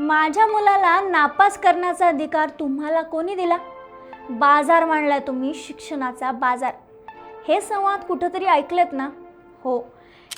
माझ्या मुलाला नापास करण्याचा अधिकार तुम्हाला कोणी दिला? बाजार मांडला तुम्ही शिक्षणाचा बाजार. हे संवाद कुठंतरी ऐकलेत ना? हो.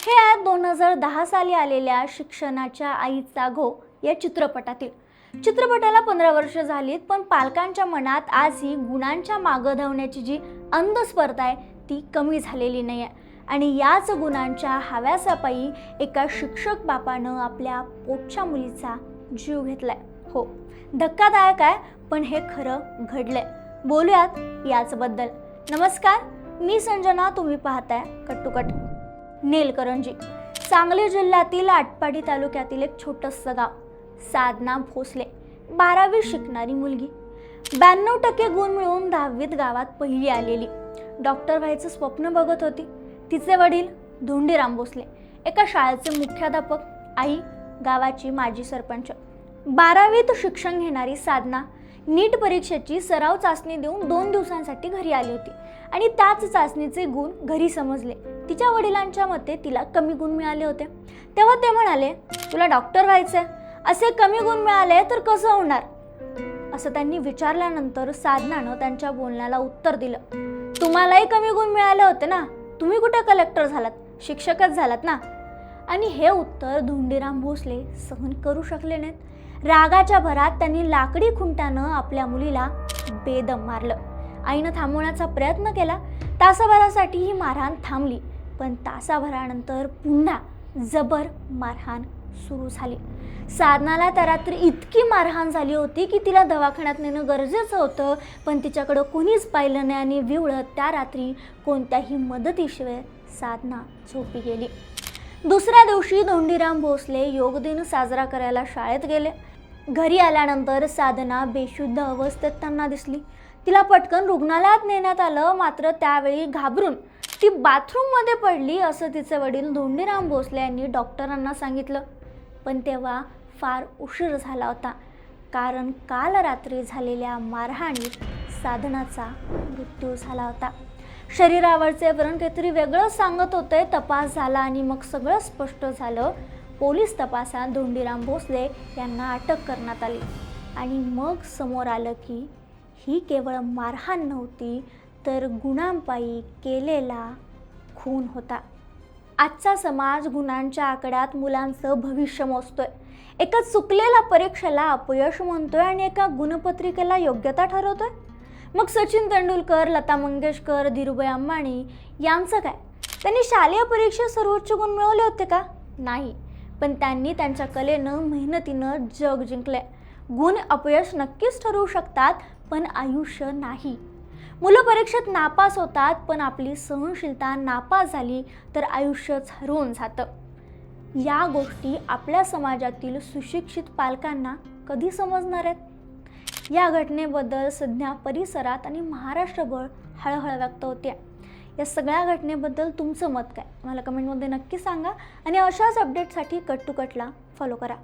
हे आहेत दोन हजार दहा साली आलेल्या शिक्षणाच्या आईचा घो या चित्रपटातील. चित्रपटाला पंधरा वर्ष झालीत पण पालकांच्या मनात आजही गुणांच्या मागं धावण्याची जी अंधस्पर्धा आहे ती कमी झालेली नाही आहे आणि याच गुणांच्या हव्यासापायी एका शिक्षक बापानं आपल्या पोटच्या मुलीचा जीव घेतलाय. हो. धक्कादायक आहे पण हे खरं घडलंय. बोलूयात याचबद्दल. नमस्कार मी संजना तुम्ही पाहताय कट्टुकट. नेलकरंजी सांगली जिल्ह्यातील आटपाडी तालुक्यातील एक छोटंसं गाव. साधना भोसले. बारावी शिकणारी मुलगी. ब्याण्णव टक्के गुण मिळवून दहावीत गावात पहिली आलेली. डॉक्टर व्हायचं स्वप्न बघत होती. तिचे वडील धोंडीराम भोसले. एका शाळेचे मुख्याध्यापक. आई गावाची माजी सरपंच. बारावीत शिक्षण घेणारी साधना नीट परीक्षेची सराव चाचणी देऊन दोन दिवसांसाठी घरी आली होती आणि त्याच चाचणीचे गुण घरी समजले. तिच्या वडिलांच्या मते तिला कमी गुण मिळाले होते. तेव्हा ते म्हणाले तुला डॉक्टर व्हायचंय. असे कमी गुण मिळाले तर कसं होणार? असं त्यांनी विचारल्यानंतर साधनानं त्यांच्या बोलण्याला उत्तर दिलं. तुम्हालाही कमी गुण मिळाले होते ना. तुम्ही कुठे कलेक्टर झालात? शिक्षकच झालात ना. आणि हे उत्तर धोंडीराम भोसले सहन करू शकले नाहीत. रागाच्या भरात त्यांनी लाकडी खुंट्यानं आपल्या मुलीला बेदम मारलं. आईनं थांबवण्याचा प्रयत्न केला. तासाभरासाठी ही मारहाण थांबली पण तासाभरानंतर पुन्हा जबर मारहाण सुरू झाली. साधनाला त्या रात्री इतकी मारहाण झाली होती की तिला दवाखान्यात नेणं गरजेचं होतं पण तिच्याकडं कोणीच पाहिलं नाही आणि विवळत त्या रात्री कोणत्याही मदतीशिवाय साधना झोपी गेली. दुसऱ्या दिवशी धोंडीराम भोसले योग दिन साजरा करायला शाळेत गेले. घरी आल्यानंतर साधना बेशुद्ध अवस्थेत त्यांना दिसली. तिला पटकन रुग्णालयात नेण्यात आलं मात्र त्यावेळी घाबरून ती बाथरूममध्ये पडली असं तिचे वडील धोंडीराम भोसले यांनी डॉक्टरांना सांगितलं. पण तेव्हा फार उशीर झाला होता कारण काल रात्री झालेल्या मारहाणीत साधनाचा मृत्यू झाला होता. शरीरावरचे व्रण काहीतरी वेगळं सांगत होते. तपास झाला आणि मग सगळं स्पष्ट झालं. पोलीस तपासात धोंडीराम भोसले यांना अटक करण्यात आली. आणि मग समोर आलं की ही केवळ मारहाण नव्हती तर गुणांपायी केलेला खून होता. आजचा समाज गुणांच्या आकड्यात मुलांचं भविष्य मोजतोय. एका चुकलेल्या परीक्षेला अपयश म्हणतोय आणि एका गुणपत्रिकेला योग्यता ठरवतोय? मग सचिन तेंडुलकर लता मंगेशकर धीरुभाई अंबानी यांचं काय? त्यांनी शालेय परीक्षेत सर्वोच्च गुण मिळवले होते का? नाही. पण त्यांनी त्यांच्या कलेनं मेहनतीनं जग जिंकले गुण अपयश नक्कीच ठरवू शकतात पण आयुष्य नाही. मुलं परीक्षेत नापास होतात पण आपली सहनशीलता नापास झाली तर आयुष्यच हरवून जातं. या गोष्टी आपल्या समाजातील सुशिक्षित पालकांना कधी समजणार आहेत? या घटनेबद्दल सध्या परिसरात आणि महाराष्ट्रभर हळहळ व्यक्त होते. या सगळ्या घटनेबद्दल तुमचं मत काय? मला कमेंटमध्ये नक्की सांगा आणि अशाच अपडेटसाठी कट टू कटला फॉलो करा.